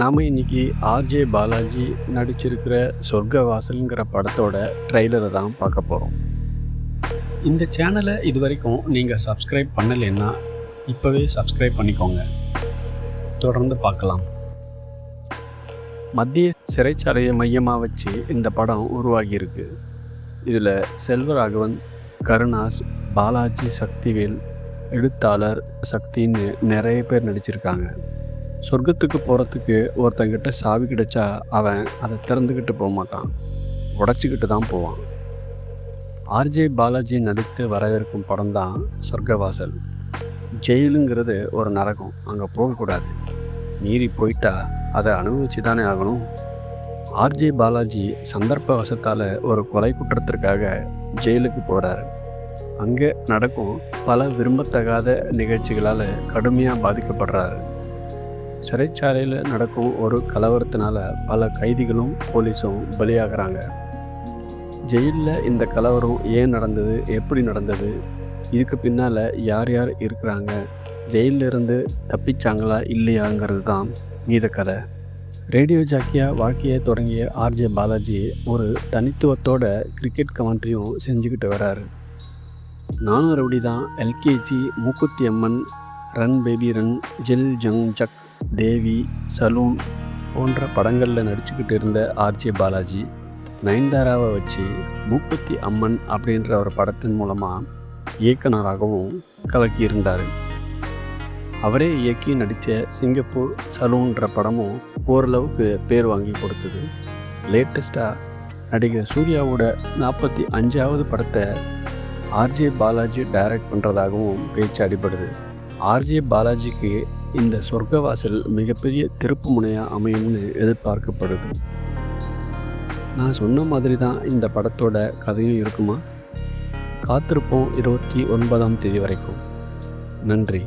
நாம் இன்னைக்கு ஆர்ஜே பாலாஜி நடிச்சிருக்கிற சொர்க்கவாசல்ங்கிற படத்தோட ட்ரெய்லரை தான் பார்க்க போகிறோம் இந்த சேனலை இது வரைக்கும் நீங்கள் சப்ஸ்கிரைப் பண்ணலைன்னா இப்போவே சப்ஸ்கிரைப் பண்ணிக்கோங்க. தொடர்ந்து பார்க்கலாம். மத்திய சிறைச்சாலையை மையமாக வச்சு இந்த படம் உருவாகியிருக்கு. இதில் செல்வராகவன் கருணாஸ் பாலாஜி சக்திவேல் எழுத்தாளர் சக்தின்னு நிறைய பேர் நடிச்சிருக்காங்க. சொர்க்கத்துக்கு போகிறதுக்கு ஒருத்தங்கிட்ட சாவி கிடைச்சா அவன் அதை திறந்துக்கிட்டு போக மாட்டான். உடச்சிக்கிட்டு தான் போவான். ஆர்ஜே பாலாஜி நடித்து வரவேற்கும் படம் தான் சொர்க்கவாசல். ஜெயிலுங்கிறது ஒரு நரகம் அங்கே போகக்கூடாது. மீறி போயிட்டா அதை அனுபவிச்சு தானே ஆகணும். ஆர்ஜே பாலாஜி சந்தர்ப்ப வசத்தால் ஒரு கொலை குற்றத்திற்காக ஜெயிலுக்கு போகிறாரு அங்கே நடக்கும் பல விரும்பத்தகாத நிகழ்ச்சிகளால் கடுமையாக பாதிக்கப்படுறாரு. சிறைச்சாலையில் நடக்கும் ஒரு கலவரத்தினால பல கைதிகளும் போலீஸும் பலியாகிறாங்க. ஜெயிலில் இந்த கலவரம் ஏன் நடந்தது? எப்படி நடந்தது? இதுக்கு பின்னால் யார் யார் இருக்கிறாங்க? ஜெயிலில் இருந்து தப்பிச்சாங்களா? இல்லையாங்கிறது தான் மீத கதை. ரேடியோ ஜாக்கியாக வாழ்க்கையை தொடங்கிய ஆர்ஜே பாலாஜி ஒரு தனித்துவத்தோட கிரிக்கெட் கமெண்ட்ரியும் செஞ்சுக்கிட்டு வராரு. நானும் ரவுடி தான் LKG Mookuthi Amman run baby run Jil Jung Juk Devi saloon போன்ற படங்களில் நடிச்சுக்கிட்டு இருந்த ஆர்ஜே பாலாஜி நயன்தாராவை வச்சு மூக்குத்தி அம்மன் அப்படின்ற ஒரு படத்தின் மூலமாக இயக்குனராகவும் கலக்கியிருந்தார். அவரே இயக்கி நடித்த சிங்கப்பூர் சலூன்ற படமும் ஓரளவுக்கு பேர் வாங்கி கொடுத்தது. லேட்டஸ்ட்டாக நடிகர் சூர்யாவோட நாற்பத்தி அஞ்சாவது படத்தை ஆர்ஜே பாலாஜி டைரக்ட் பண்ணுறதாகவும் பேச்சு அடிபடுது. ஆர்ஜே பாலாஜிக்கு இந்த சொர்க்கவாசல் மிகப்பெரிய திருப்பு முனையாக அமையும்னு எதிர்பார்க்கப்படுது. நான் சொன்ன மாதிரி தான் இந்த படத்தோட கதையும் இருக்குமா? காத்திருப்போம் இருபத்தி ஒன்பதாம் தேதி வரைக்கும். நன்றி.